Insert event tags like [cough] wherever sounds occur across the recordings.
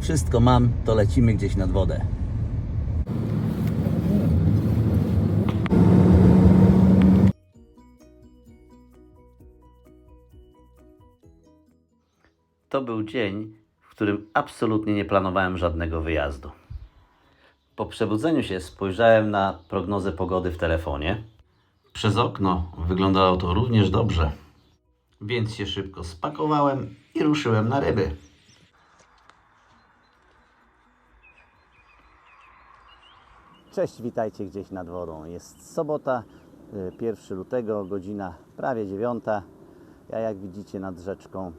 Wszystko mam, to lecimy gdzieś nad wodę. To był dzień, w którym absolutnie nie planowałem żadnego wyjazdu. Po przebudzeniu się spojrzałem na prognozę pogody w telefonie. Przez okno wyglądało to również dobrze. Więc się szybko spakowałem i ruszyłem na ryby. Cześć, witajcie gdzieś nad wodą. Jest sobota, y, 1 lutego, godzina prawie 9. Ja jak widzicie nad rzeczką,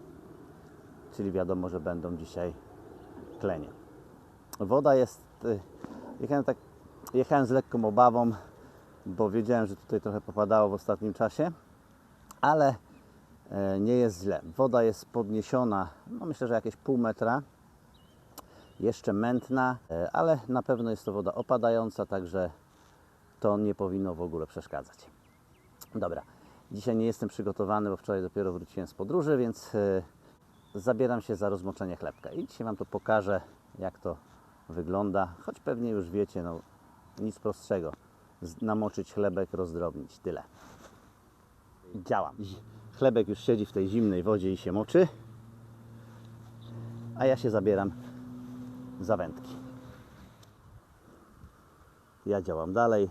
czyli wiadomo, że będą dzisiaj klenie. Woda jest, y, jechałem, tak, jechałem z lekką obawą, bo wiedziałem, że tutaj trochę popadało w ostatnim czasie, ale e, nie jest źle. Woda jest podniesiona, no myślę, że jakieś pół metra jeszcze mętna, e, ale na pewno jest to woda opadająca, także to nie powinno w ogóle przeszkadzać. Dobra, dzisiaj nie jestem przygotowany, bo wczoraj dopiero wróciłem z podróży, więc e, zabieram się za rozmoczenie chlebka i dzisiaj Wam to pokażę, jak to wygląda, choć pewnie już wiecie, no nic prostszego. Namoczyć chlebek, rozdrobnić, tyle. Działam. Chlebek już siedzi w tej zimnej wodzie i się moczy, a ja się zabieram za wędki. Ja działam dalej.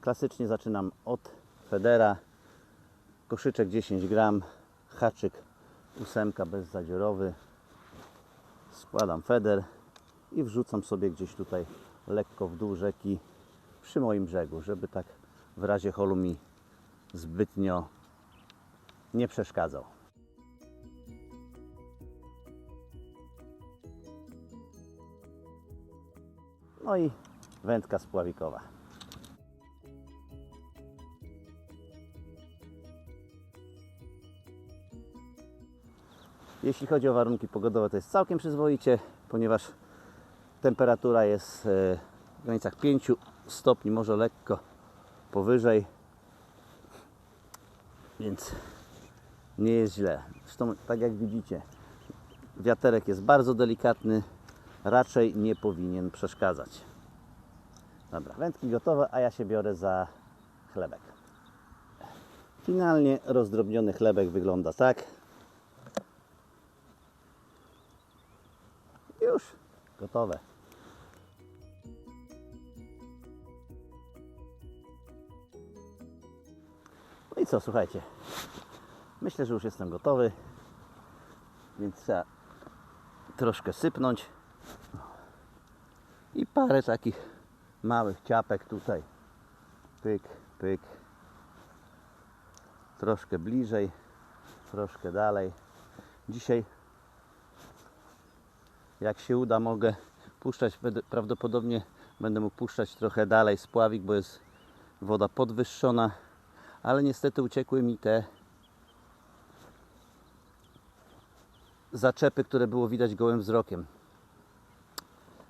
Klasycznie zaczynam od federa. Koszyczek 10 gram, haczyk ósemka bezzadziorowy. Składam feder i wrzucam sobie gdzieś tutaj lekko w dół rzeki przy moim brzegu, żeby tak w razie holu mi zbytnio nie przeszkadzał. No i wędka spławikowa. Jeśli chodzi o warunki pogodowe, to jest całkiem przyzwoicie, ponieważ temperatura jest e, w granicach 5 stopni, może lekko powyżej, więc nie jest źle. Zresztą, tak jak widzicie, wiaterek jest bardzo delikatny, raczej nie powinien przeszkadzać. Dobra, wędki gotowe, a ja się biorę za chlebek. Finalnie rozdrobniony chlebek wygląda tak. Już gotowe. No i co, słuchajcie. Myślę, że już jestem gotowy. Więc trzeba troszkę sypnąć. I parę takich małych ciapek tutaj. Pyk, pyk. Troszkę bliżej, troszkę dalej. Dzisiaj, jak się uda, mogę puszczać, prawdopodobnie będę mógł puszczać trochę dalej spławik, bo jest woda podwyższona, ale niestety uciekły mi te zaczepy, które było widać gołym wzrokiem.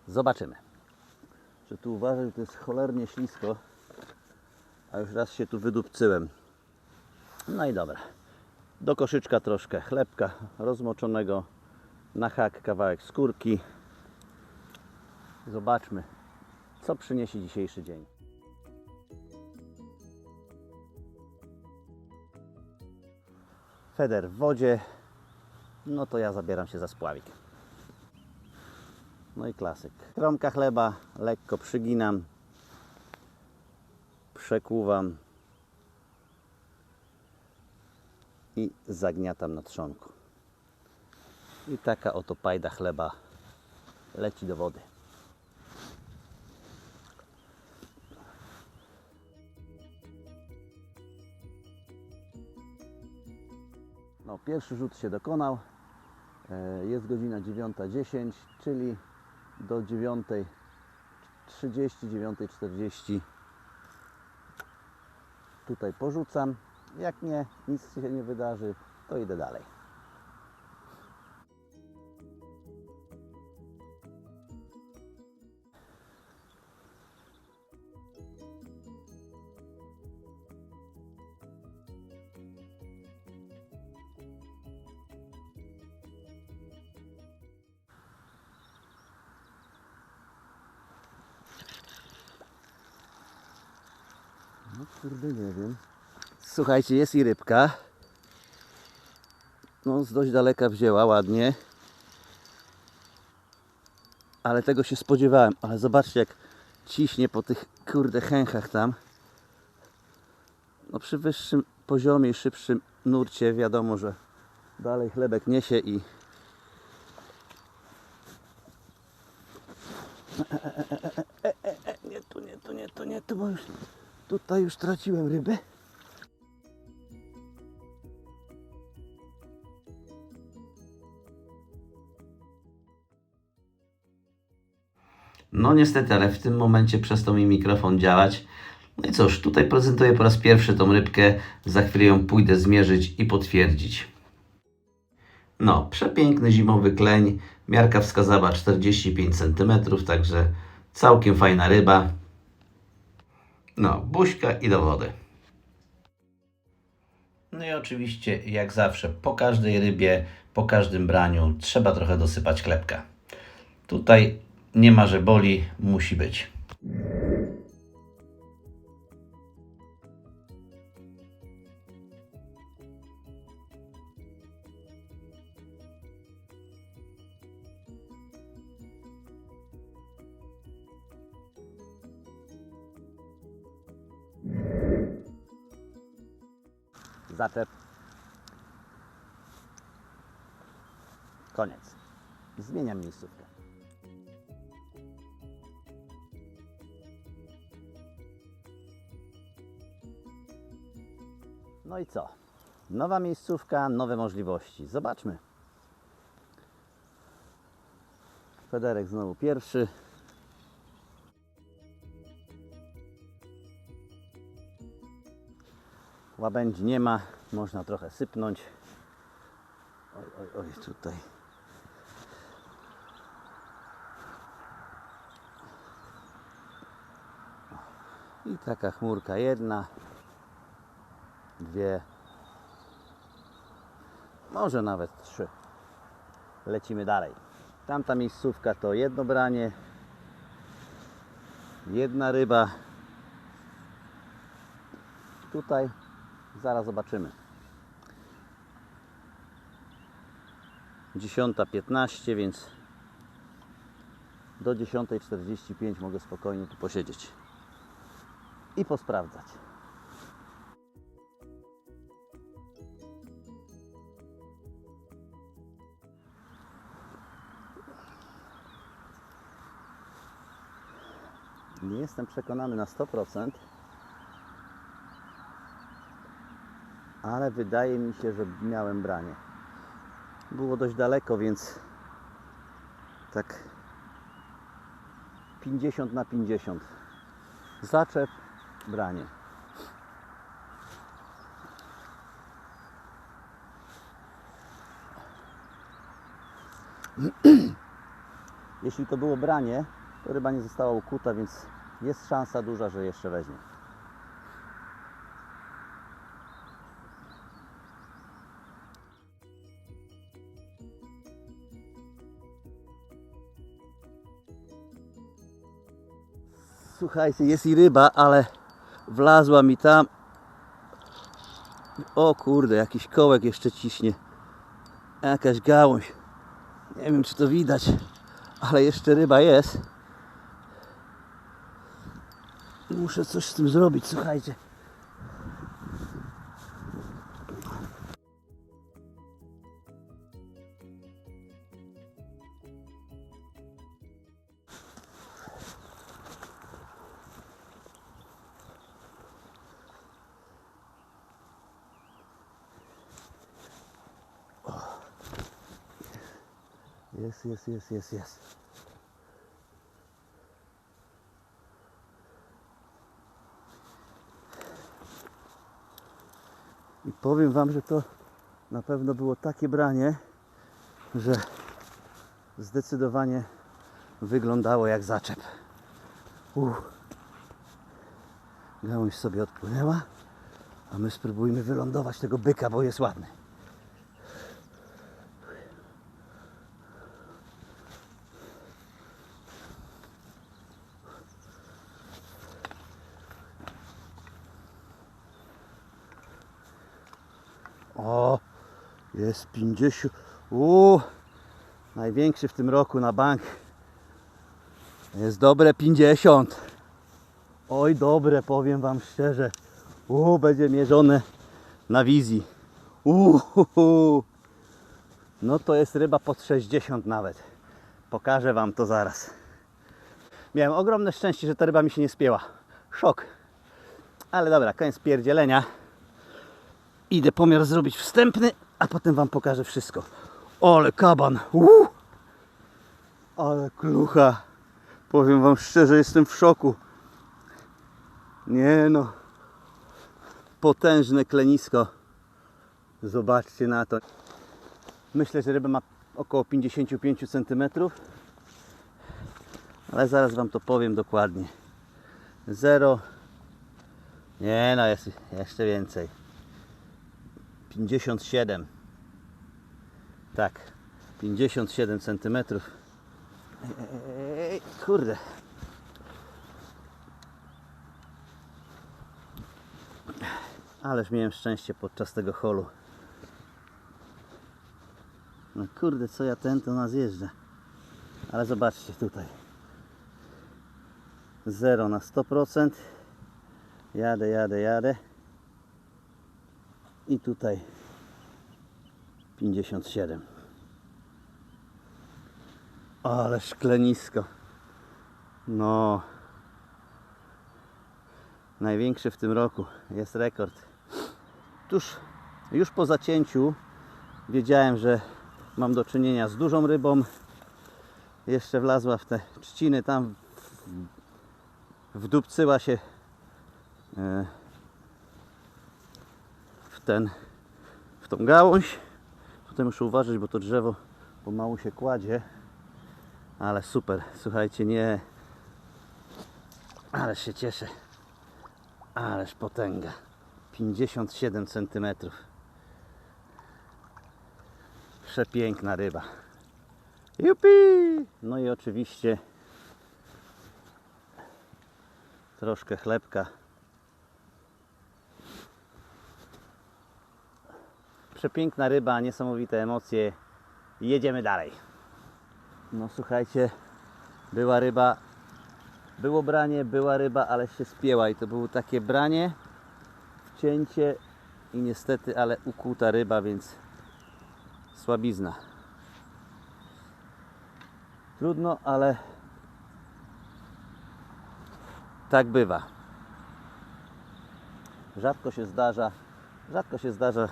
Zobaczymy. Że tu uważaj, to jest cholernie ślisko, a już raz się tu wydupcyłem. No i dobra. Do koszyczka troszkę chlebka rozmoczonego, na hak kawałek skórki. Zobaczmy, co przyniesie dzisiejszy dzień. Feder w wodzie, no to ja zabieram się za spławik. No i klasyk. Kromka chleba, lekko przyginam, przekuwam i zagniatam na trzonku. I taka oto pajda chleba leci do wody. No, pierwszy rzut się dokonał. E, Jest godzina 9.10, czyli do 9.30 9.30, 9.40 tutaj porzucam. Jak nie, nic się nie wydarzy, to idę dalej. No kurde, nie wiem. Słuchajcie, jest i rybka. No, z dość daleka wzięła, ładnie. Ale tego się spodziewałem. Ale zobaczcie, jak ciśnie po tych kurde chęchach tam. No, przy wyższym poziomie i szybszym nurcie wiadomo, że dalej chlebek niesie i nie tu, nie tu, nie tu, nie tu, bo już tutaj już traciłem rybę. No niestety, ale w tym momencie przestał mi mikrofon działać. No i cóż, tutaj prezentuję po raz pierwszy tą rybkę. Za chwilę ją pójdę zmierzyć i potwierdzić. No, przepiękny zimowy kleń. Miarka wskazała 45 cm, także całkiem fajna ryba. No, buźka i do wody. No i oczywiście, jak zawsze, po każdej rybie, po każdym braniu trzeba trochę dosypać chlebka. Tutaj nie ma, że boli, musi być. Zaczep. Koniec. Zmieniam miejscówkę. No i co? Nowa miejscówka, nowe możliwości. Zobaczmy. Federek znowu pierwszy. Łabędzi nie ma, można trochę sypnąć. Oj, oj, oj, tutaj. I taka chmurka jedna, dwie, może nawet trzy. Lecimy dalej. Tamta miejscówka to jedno branie, jedna ryba. Tutaj zaraz zobaczymy. 10.15, więc do 10.45 mogę spokojnie tu posiedzieć i posprawdzać. Nie jestem przekonany na 100%, ale wydaje mi się, że miałem branie. Było dość daleko, więc tak 50 na 50. Zaczep, branie. [clears throat] Jeśli to było branie, to ryba nie została ukuta, więc jest szansa duża, że jeszcze weźmie. Słuchajcie, jest i ryba, ale wlazła mi tam. O kurde, jakiś kołek jeszcze ciśnie. Jakaś gałąź. Nie wiem, czy to widać, ale jeszcze ryba jest. Muszę coś z tym zrobić, słuchajcie. jest, jest, jest, jest. I powiem Wam, że to na pewno było takie branie, że zdecydowanie wyglądało jak zaczep. Uff. Gałąź sobie odpłynęła, a my spróbujmy wylądować tego byka, bo jest ładny. Jest 50. Uuu, największy w tym roku na bank. Jest dobre 50. Oj, dobre, powiem Wam szczerze. Uuu, będzie mierzone na wizji. Uuu, no to jest ryba pod 60 nawet. Pokażę Wam to zaraz. Miałem ogromne szczęście, że ta ryba mi się nie spięła. Szok. Ale dobra, koniec pierdzielenia. Idę pomiar zrobić wstępny, a potem Wam pokażę wszystko. Ale kaban. Uuu. Ale klucha. Powiem Wam szczerze, jestem w szoku. Nie no. Potężne klenisko. Zobaczcie na to. Myślę, że ryba ma około 55 cm. Ale zaraz Wam to powiem dokładnie. 0. Nie no, jest jeszcze więcej. 57. Tak. 57 cm. Ej, kurde. Ależ miałem szczęście podczas tego holu. No kurde, co ja ten to nas jeżdżę. Ale zobaczcie tutaj. 0 na 100%. Jadę, jadę, jadę. I tutaj 57. Ale szklenisko. No. Największy w tym roku. Jest rekord. Tuż, już po zacięciu wiedziałem, że mam do czynienia z dużą rybą. Jeszcze wlazła w te trzciny, tam wdupcyła się e, ten, w tą gałąź. Tutaj muszę uważać, bo to drzewo pomału się kładzie. Ale super, słuchajcie, nie. Ależ się cieszę. Ależ potęga. 57 cm. Przepiękna ryba. Jupi! No i oczywiście troszkę chlebka. Przepiękna ryba, niesamowite emocje. Jedziemy dalej. No słuchajcie, była ryba, było branie, była ryba, ale się spięła i to było takie branie, wcięcie i niestety, ale ukłuta ryba, więc słabizna. Trudno, ale tak bywa. Rzadko się zdarza, rzadko się zdarza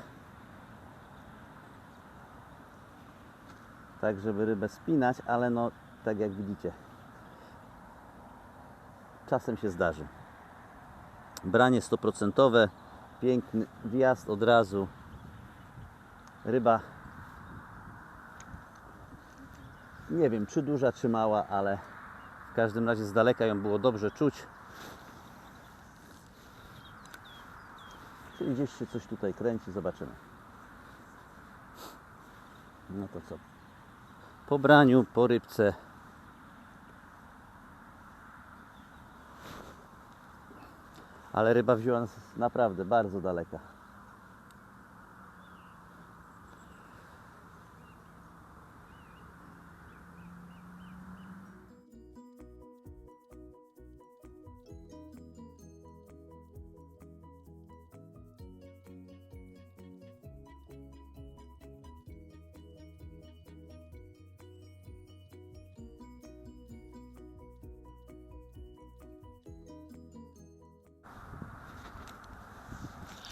tak, żeby rybę spinać, ale no tak jak widzicie, czasem się zdarzy. Branie 100%, piękny wjazd od razu. Ryba nie wiem czy duża, czy mała, ale w każdym razie z daleka ją było dobrze czuć. Czyli gdzieś się coś tutaj kręci, zobaczymy. No to co? Po braniu, po rybce. Ale ryba wzięła nas naprawdę bardzo daleka.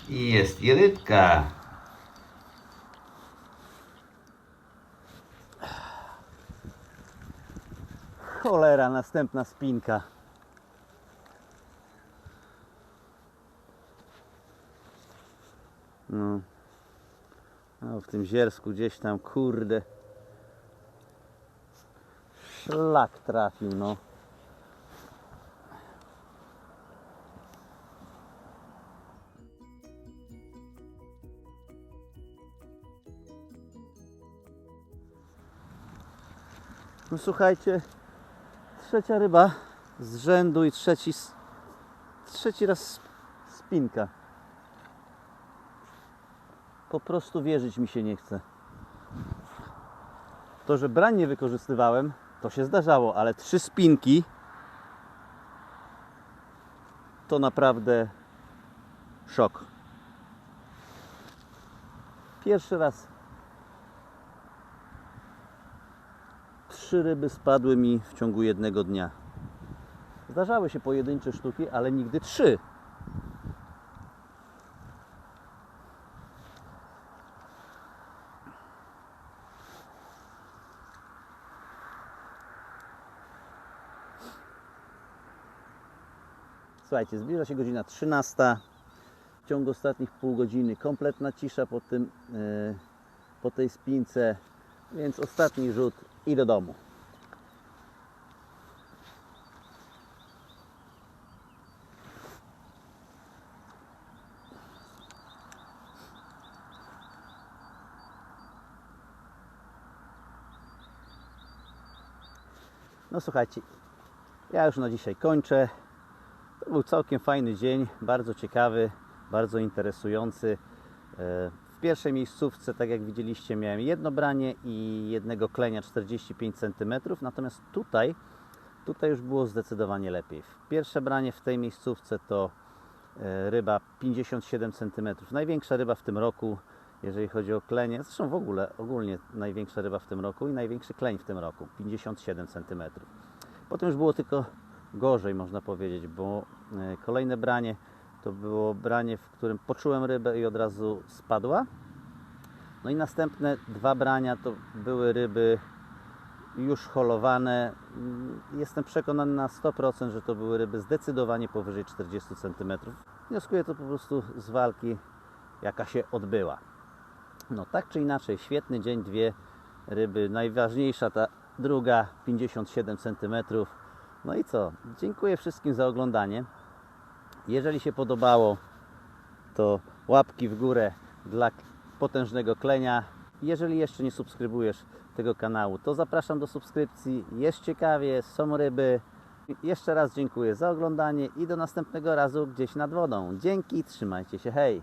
I jest i rybka. Cholera, następna spinka. No. A w tym ziersku gdzieś tam, kurde. Szlak trafił, no. No słuchajcie, trzecia ryba z rzędu i trzeci, trzeci raz spinka. Po prostu wierzyć mi się nie chce. To, że brań nie wykorzystywałem, to się zdarzało, ale trzy spinki to naprawdę szok. Pierwszy raz trzy ryby spadły mi w ciągu jednego dnia. Zdarzały się pojedyncze sztuki, ale nigdy trzy. Słuchajcie, zbliża się godzina 13. W ciągu ostatnich pół godziny kompletna cisza po, tym, e, po tej spince, więc ostatni rzut i do domu. No słuchajcie, ja już na dzisiaj kończę. To był całkiem fajny dzień, bardzo ciekawy, bardzo interesujący. Pierwszej miejscówce, tak jak widzieliście, miałem jedno branie i jednego klenia 45 cm, natomiast tutaj, tutaj już było zdecydowanie lepiej. Pierwsze branie w tej miejscówce to e, ryba 57 cm, największa ryba w tym roku, jeżeli chodzi o klenie, zresztą w ogóle, ogólnie największa ryba w tym roku i największy kleń w tym roku, 57 cm. Potem już było tylko gorzej, można powiedzieć, bo e, kolejne branie to było branie, w którym poczułem rybę i od razu spadła. No i następne dwa brania to były ryby już holowane. Jestem przekonany na 100%, że to były ryby zdecydowanie powyżej 40 cm. Wnioskuję to po prostu z walki, jaka się odbyła. No tak czy inaczej, świetny dzień, dwie ryby. Najważniejsza ta druga 57 cm. No i co? Dziękuję wszystkim za oglądanie. Jeżeli się podobało, to łapki w górę dla potężnego klenia. Jeżeli jeszcze nie subskrybujesz tego kanału, to zapraszam do subskrypcji. Jest ciekawie, są ryby. Jeszcze raz dziękuję za oglądanie i do następnego razu gdzieś nad wodą. Dzięki, trzymajcie się, hej!